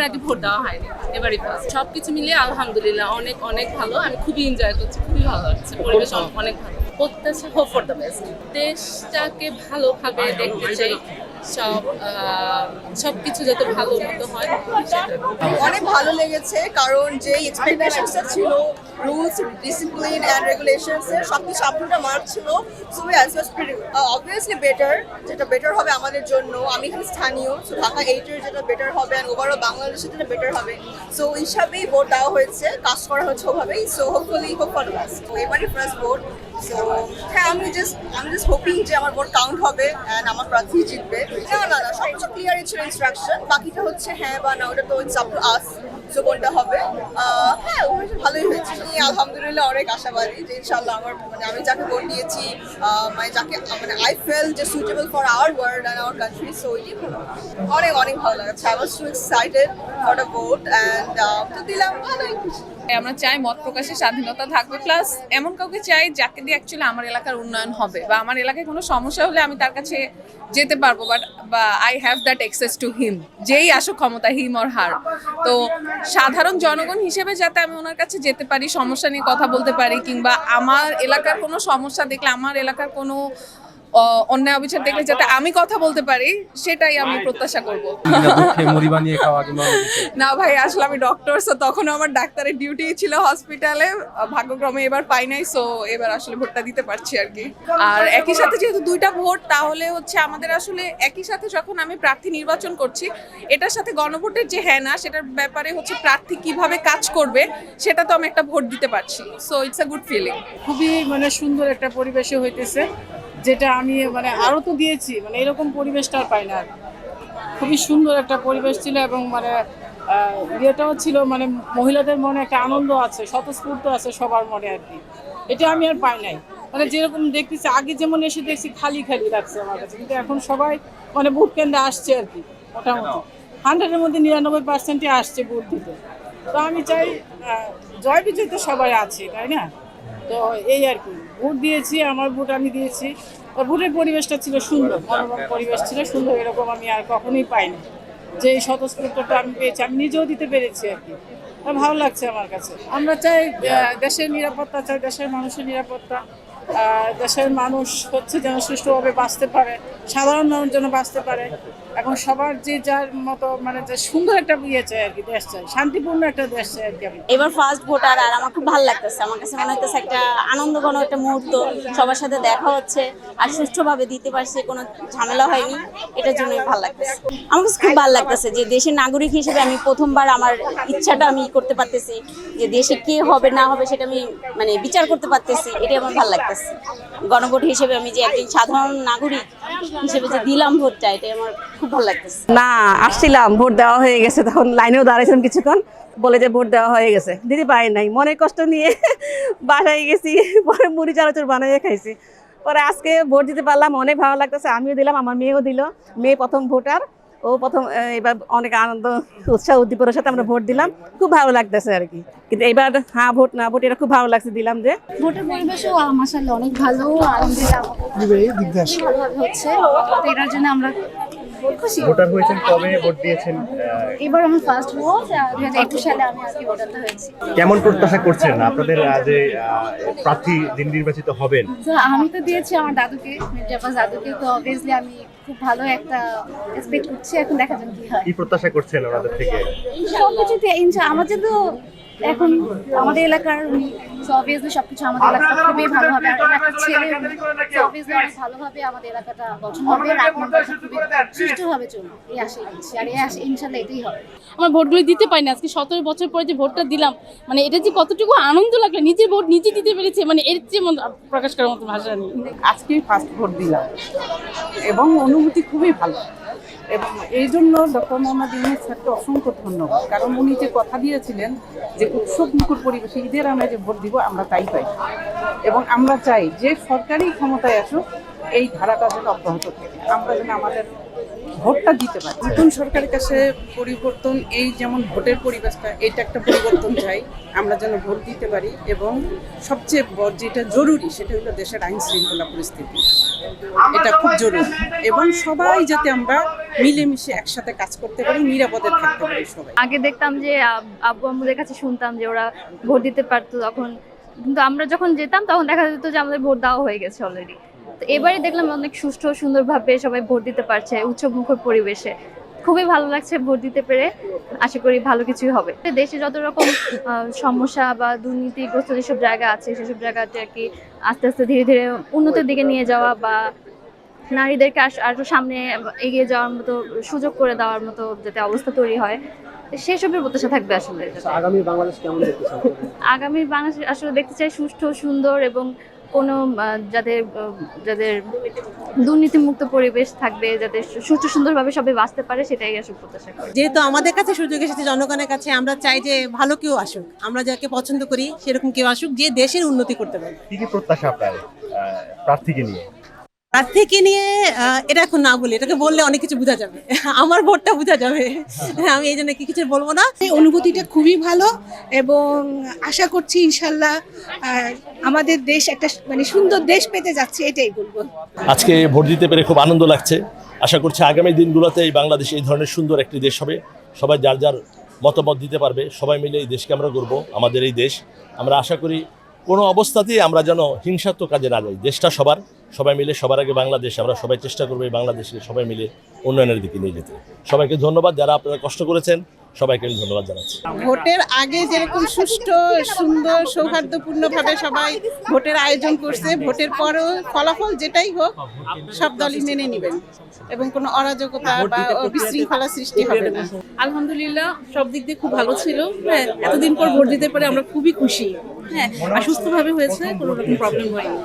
এর আগে ভোট দেওয়া হয়নি এবারই ফার্স্ট সব কিছু মিলিয়ে আলহামদুলিল্লাহ অনেক অনেক ভালো। আমি খুবই এনজয় করছি খুবই ভালো লাগছে। পরিবেশ অনেক- অনেক ভালো। প্রত্যাশা হোপ ফর দ্য বেস্ট দেশটাকে ভালোভাবে দেখতে চাই। সব সব কিছু যাতে ভালো মতো হয় অনেক ভালো লেগেছে, কারণ যে এক্সপেকটেশনসটা ছিল রুলস ডিসিপ্লিন অ্যান্ড রেগুলেশনস এর সবকিছু আপটুটা মার্ক ছিল so yes was obviously better যেটা বেটার হবে আমাদের জন্য। আমি এখানে স্থানীয় সো ঢাকা এইটের যেটা বেটার হবে অ্যান্ড ওভারঅল বাংলাদেশের যেটা বেটার হবে। সো হিসাবেই ভোট দেওয়া হয়েছে কাজ করা হচ্ছে ওভাবেই so hopefully hope for last এবারই ফার্স্ট ভোট হ্যাঁ আমি জাস্ট আমি জাস্ট হোপিং যে আমার ভোট কাউন্ট হবে অ্যান্ড আমার প্রার্থী জিতবে। না না না সব কিছু ক্লিয়ারই ছিল ইনস্ট্রাকশন বাকিটা হচ্ছে হ্যাঁ বা না ওটা তো it's up to us so হবে। হ্যাঁ ভালোই হয়েছে আমি আলহামদুলিল্লাহ অনেক আশাবাদী যে ইনশাল্লাহ আমার মানে আমি যাকে ভোট দিয়েছি মানে যাকে মানে আই ফেল যে suitable for our world and our country so ওইটাই অনেক অনেক ভালো লাগছে। I was too excited for the vote and তো দিলাম, ভালোই আমরা চাই মত প্রকাশের স্বাধীনতা থাকবে। প্লাস এমন কাউকে চাই যাকে দিয়ে অ্যাকচুয়ালি আমার এলাকার উন্নয়ন হবে বা আমার এলাকায় কোনো সমস্যা হলে আমি তার কাছে যেতে পারব বাট বা I have that access to him যেই আসুক ক্ষমতা হিম অর হার তো সাধারণ জনগণ হিসেবে যাতে আমি ওনার কাছে যেতে পারি, সমস্যা নিয়ে কথা বলতে পারি, কিংবা আমার এলাকার কোনো সমস্যা দেখলে, আমার এলাকার কোনো অন্যায় অবিচার দেখলে যাতে আমি কথা বলতে পারি সেটাই আমি প্রত্যাশা করব। না ভাই আসলে আমি ডক্টর সো তখন আমার ডাক্তারের ডিউটি ছিল হসপিটালে ভাগ্যক্রমে এবার পাই নাই সো এবার আসলে ভোটটা দিতে পারছি আর কি। আর একই সাথে যেহেতু দুইটা ভোট তাহলে হচ্ছে আমাদের আসলে একই সাথে যখন আমি প্রার্থী নির্বাচন করছি এটার সাথে গণভোটের যে হ্যাঁ না সেটার ব্যাপারে হচ্ছে প্রার্থী কীভাবে কাজ করবে সেটা তো আমি একটা ভোট দিতে পারছি। So it's a good feeling খুবই মানে সুন্দর একটা পরিবেশে হইতেছে। যেটা আমি মানে আরও তো দিয়েছি মানে এরকম পরিবেশটা আর পাই না। খুবই সুন্দর একটা পরিবেশ ছিল এবং মানে ইয়েটাও ছিল মানে মহিলাদের মনে একটা আনন্দ আছে, স্বতঃস্ফূর্ত আছে সবার মনে আর কি। এটা আমি আর পাই নাই। মানে যেরকম দেখতেছি, আগে যেমন এসে দেখছি খালি খালি লাগছে আমার কাছে, কিন্তু এখন সবাই মানে ভোট কেন্দ্রে আসছে আর কি, মোটামুটি। হান্ড্রেডের মধ্যে নিরানব্বই পার্সেন্টই আসছে ভোট দিতে। তো আমি চাই জয় বিজয় তো সবাই আছে, তাই না? তো এই আর কি। ভোট দিয়েছি, আমার ভোট আমি দিয়েছি। তো ভোটের পরিবেশটা ছিল সুন্দর, মনোরম পরিবেশ ছিল সুন্দর, এরকম আমি আর কখনোই পাইনি। যে এই স্বতঃস্ফূর্তটা আমি পেয়েছি, আমি নিজেও দিতে পেরেছি আর কি। ভালো লাগছে আমার কাছে। আমরা চাই দেশের নিরাপত্তা, চাই দেশের মানুষের নিরাপত্তা। দেশের মানুষ হচ্ছে যেন সুষ্ঠুভাবে বাঁচতে পারে, সাধারণ মানুষ যেন বাঁচতে পারে। এখন সবার যে যার মতো মানে যে সুন্দর একটা ইয়ে চাই আর কি, দেশ চাই, শান্তিপূর্ণ একটা দেশ চাই আর কি এবার ফার্স্ট ভোটার আর আমার খুব ভালো লাগতেছে। আমার কাছে মনে হচ্ছে একটা আনন্দঘন একটা মুহূর্ত, সবার সাথে দেখা হচ্ছে আর সুষ্ঠুভাবে দিতে পারছে, কোনো ঝামেলা হয়নি, এটার জন্য ভালো লাগতেছে। আমার কাছে খুব ভালো লাগতেছে যে দেশের নাগরিক হিসেবে আমি প্রথমবার আমার ইচ্ছাটা আমি করতে পারতেছি, যে দেশে কে হবে, না হবে সেটা আমি মানে বিচার করতে পারতেছি, এটাই আমার ভালো লাগতেছে। গণভোট হিসেবে আমি যে একজন সাধারণ নাগরিক হিসেবে যে দিলাম ভোটটা এটাই আমার খুব ভালো লাগতেছে। না আসছিলাম ভোট দেওয়া হয়ে গেছে তখন লাইনেও দাঁড়াইছিলাম কিছুক্ষণ বলে যে ভোট দেওয়া হয়ে গেছে। দিদি পাই নাই মনে কষ্ট নিয়ে বাসায় গেছি পরে মুড়ি চানাচুর বানাইয়ে খাইছি। পরে আজকে ভোট দিতে পারলাম অনেক ভালো লাগতেছে আমিও দিলাম আমার মেয়েও দিল। মেয়ে প্রথম ভোটার ও প্রথম এবার অনেক আনন্দ উৎসাহ উদ্দীপনার সাথে আমরা ভোট দিলাম। খুব ভালো লাগতেছে আর কি। কিন্তু এবার হ্যাঁ ভোট না ভোট এটা খুব ভালো লাগছে দিলাম যে। ভোটের পরিবেশও মাসাল্লাহ অনেক ভালো আলহামদুলিল্লাহ হচ্ছে। এটার জন্য আমরা খুশি ভোটার হয়েছেন কবে ভোট দিয়েছেন? এবার আমার ফার্স্ট ভোট দুই হাজার একুশ সালে আমি আর কি ভোটারটা হয়েছি। কেমন প্রত্যাশা করছেন আপনাদের যে প্রার্থী যিনি নির্বাচিত হবেন? আমি তো দিয়েছি আমার দাদুকে মির্জাফাজ দাদুকে তো অবভিয়াসলি আমি খুব ভালো একটা এক্সপেক্ট করছি এখন দেখা যাক কি হয়। কি প্রত্যাশা করছেন ওনাদের থেকে? সবকিছুতে ইনশা আমাদের তো এখন আমাদের এলাকার অবভিয়াসলি সবকিছু আমাদের এলাকা খুবই ভালো হবে আর এলাকার ছেলে অবভিয়াসলি অনেক ভালোভাবে আমাদের এলাকাটা গঠন হবে আর খুবই সুষ্ঠুভাবে চলবে এই আশাই করছি আর এই আশা ইনশাল্লাহ এটাই হবে। আমার ভোটগুলো দিতে পারি না আজকে সতেরো বছর পরে যে ভোটটা দিলাম মানে এটা যে কতটুকু আনন্দ লাগল নিজের ভোট নিজে দিতে পেরেছে মানে এর চেয়ে মন- প্রকাশ করার মতো ভাষা নেই। আজকে ফার্স্ট ভোট দিলাম এবং অনুভূতি খুবই ভালো। এবং এই জন্য ডক্টর মোহাম্মদ ইউনুস স্যারকে অসংখ্য ধন্যবাদ। কারণ উনি যে কথা দিয়েছিলেন যে উৎসব মুখর পরিবেশে ঈদের আমরা যে ভোট দিব, আমরা তাই পাই। এবং আমরা চাই যে সরকারি ক্ষমতায় আসুক, এই ধারাটা যেন অব্যাহত থাকে। আমরা যেন আমাদের ভোটটা দিতে পারে। নতুন সরকারের কাছে পরিবর্তন এই যেমন ভোটের পরিবেশটা এটা একটা পরিবর্তন চাই। আমরা যেন ভোট দিতে পারি এবং সবচেয়ে বড় যেটা জরুরি সেটা হলো দেশের আইন শৃঙ্খলা পরিস্থিতি। এটা খুব জরুরি এবং সবাই যাতে আমরা মিলেমিশে একসাথে কাজ করতে পারি নিরাপদে থাকতে পারি সবাই। আগে দেখতাম যে আব- আব্বু আম্মুদের কাছে শুনতাম যে ওরা ভোট দিতে পারতো তখন। কিন্তু আমরা যখন যেতাম তখন দেখা যেত যে আমাদের ভোট দেওয়া হয়ে গেছে অলরেডি তো এবারে দেখলাম অনেক সুষ্ঠু সুন্দরভাবে সবাই ভোট দিতে পারছে উৎসব মুখর পরিবেশে। খুবই ভালো লাগছে ভোট দিতে পেরে। আশা করি ভালো কিছুই হবে। দেশে যত রকম আহ, সমস্যা বা দুর্নীতিগ্রস্ত যেসব জায়গা আছে সেসব জায়গাতে আর কি আস্তে আস্তে ধীরে ধীরে উন্নতির দিকে নিয়ে যাওয়া বা নারীদেরকে আরও সামনে এগিয়ে যাওয়ার মতো সুযোগ করে দেওয়ার মতো যাতে অবস্থা তৈরি হয় সেসবের প্রত্যাশা থাকবে আসলে। আগামী বাংলাদেশ কেমন দেখতে আগামী বাংলাদেশ আসলে দেখতে চাই সুষ্ঠু সুন্দর এবং কোনো যাদের যাদের দুর্নীতিমুক্ত পরিবেশ থাকবে যাতে সুস্থ সুন্দরভাবে সবাই বাঁচতে পারে সেটাই আসুক প্রত্যাশা করি। যেহেতু আমাদের কাছে সুযোগ এসেছে জনগণের কাছে আমরা চাই যে ভালো কেউ আসুক। আমরা যাকে পছন্দ করি সেরকম কেউ আসুক যে দেশের উন্নতি করতে পারে কি কি প্রত্যাশা আপনার প্রার্থীকে নিয়ে? প্রার্থীকে নিয়ে এটা এখন না বলি এটাকে বললে অনেক কিছু বোঝা যাবে। আমার ভোটটা বোঝা যাবে। হ্যাঁ, আমি এই জন্য কি কিছু বলব না। এই অনুভূতিটা খুবই ভালো এবং আশা করছি ইনশাল্লাহ আমাদের দেশ একটা মানে সুন্দর দেশ পেতে যাচ্ছে এটাই বলব। আজকে ভোট দিতে পেরে খুব আনন্দ লাগছে। আশা করছি আগামী দিনগুলোতে এই বাংলাদেশ এই ধরনের সুন্দর একটি দেশ হবে। সবাই যার যার মতামত দিতে পারবে সবাই মিলে এই দেশকে আমরা গড়বো আমাদের এই দেশ। আমরা আশা করি কোনো অবস্থাতেই আমরা যেন হিংসাত্মক কাজে না যাই। দেশটা সবার, সবাই মিলে, সবার আগে বাংলাদেশ। আমরা সবাই চেষ্টা করব এই বাংলাদেশকে সবাই মিলে উন্নয়নের দিকে নিয়ে যেতে। সবাইকে ধন্যবাদ যারা আপনারা কষ্ট করেছেন। সবাইকে ধন্যবাদ জানাচ্ছি। ভোটের আগে যেরকম সুষ্ঠু সুন্দর সৌহার্দ্যপূর্ণভাবে সবাই ভোটের আয়োজন করছে ভোটের পরও ফলাফল যেটাই হোক সব দলই মেনে নেবেন এবং কোনো অরাজকতা বা বিশৃঙ্খলা সৃষ্টি হবে না। আলহামদুলিল্লাহ সব দিক দিয়ে খুব ভালো ছিল। হ্যাঁ এতদিন পর ভোট দিতে পারে আমরা খুবই খুশি। হ্যাঁ আর সুস্থভাবে হয়েছে কোনো রকম প্রবলেম হয়নি।